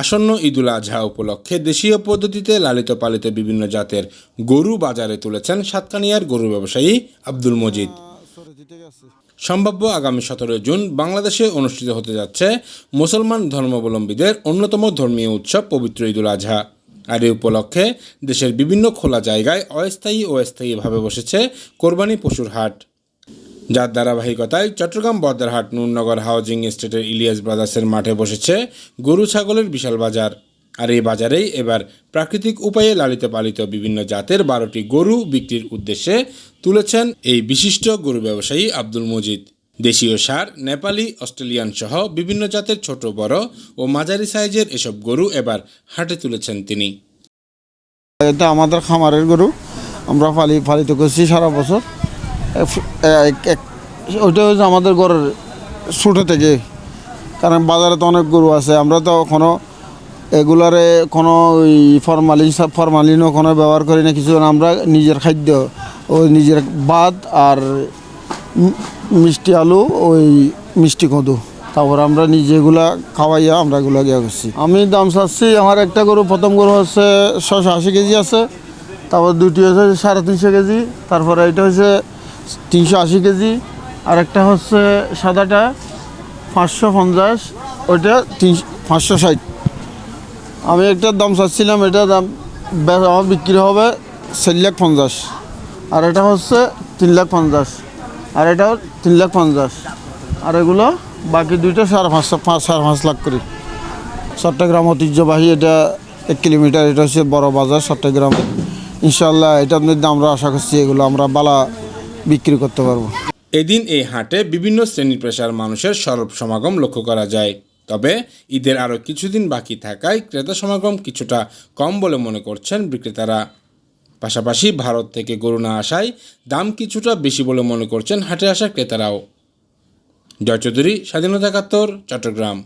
আসন্ন ঈদুল আজহা উপলক্ষে দেশীয় পদ্ধতিতে লালিত পালিত বিভিন্ন জাতের গরু বাজারে তুলেছেন সাতকানিয়ার গরু ব্যবসায়ী আব্দুল মজিদ। সম্ভাব্য আগামী সতেরো জুন বাংলাদেশে অনুষ্ঠিত হতে যাচ্ছে মুসলমান ধর্মাবলম্বীদের অন্যতম ধর্মীয় উৎসব পবিত্র ঈদুল আজহা। আর এই উপলক্ষে দেশের বিভিন্ন খোলা জায়গায় অস্থায়ী ও স্থায়ীভাবে বসেছে কোরবানি পশুর হাট। যার ধারাবাহিকতায় চট্টগ্রাম বদ্রারহাট নুরনগর হাউজিং এস্টেটের ইলিয়াস ব্রাদার্সের মাঠে বসেছে গরু ছাগলের বিশাল বাজার। আর এই বাজারেই এবার প্রাকৃতিক উপায়ে লালিত পালিত বিভিন্ন জাতের বারোটি গরু বিক্রির উদ্দেশ্যে তুলেছেন এই বিশিষ্ট গরু ব্যবসায়ী আব্দুল মজিদ। দেশীয় সার, নেপালি, অস্ট্রেলিয়ান সহ বিভিন্ন জাতের ছোট, বড় ও মাঝারি সাইজের এসব গরু এবার হাটে তুলেছেন তিনি। এটা আমাদের খামারের গরু। আমরা পালি পালিত করছি সারা বছর। ওইটা হচ্ছে আমাদের ঘরের ছোটো থেকে কারণ বাজারে তো অনেক গরু আছে, আমরা তো কোনো এগুলারে কোনো ওই ফরমালিন ফরমালিনও কোনো ব্যবহার করি না, কিছু। আমরা নিজের খাদ্য, ওই নিজের ভাত আর মিষ্টি আলু, ওই মিষ্টি কদু তারপর আমরা নিজেগুলা খাওয়াইয়া আমরা এগুলা গিয়া করছি আমি দাম চাচ্ছি, আমার একটা গরু, প্রথম গরু হচ্ছে ছশো আশি কেজি আছে, তারপর দুটি হচ্ছে সাড়ে তিনশো কেজি, তারপরে এটা হচ্ছে তিনশো আশি কেজি আর একটা হচ্ছে সাদাটা পাঁচশো পঞ্চাশ, ওইটা তিনশো পাঁচশো ষাট। আমি একটা দাম চাচ্ছিলাম, এটা দাম আমার বিক্রি হবে চার লাখ পঞ্চাশ। আর এটা হচ্ছে তিন লাখ পঞ্চাশ, আর এটাও তিন লাখ পঞ্চাশ। আর এগুলো বাকি দুইটা সাড়ে পাঁচশো পাঁচ সাড়ে পাঁচ লাখ করে। চট্টগ্রাম ঐতিহ্যবাহী এটা এক কিলোমিটার, এটা হচ্ছে বড় বাজার চট্টগ্রামে। ইনশাল্লাহ এটার মধ্যে আমরা আশা করছি এগুলো আমরা বালা বিক্রি করতে পারব। এদিন এই হাটে বিভিন্ন শ্রেণি পেশার মানুষের সরব সমাগম লক্ষ্য করা যায়। তবে ঈদের আরও কিছুদিন বাকি থাকায় ক্রেতা সমাগম কিছুটা কম বলে মনে করছেন বিক্রেতারা। পাশাপাশি ভারত থেকে গরু না আসায় দাম কিছুটা বেশি বলে মনে করছেন হাটে আসা ক্রেতারাও। জয় চৌধুরী স্বাধীনতা একাত্তর, চট্টগ্রাম।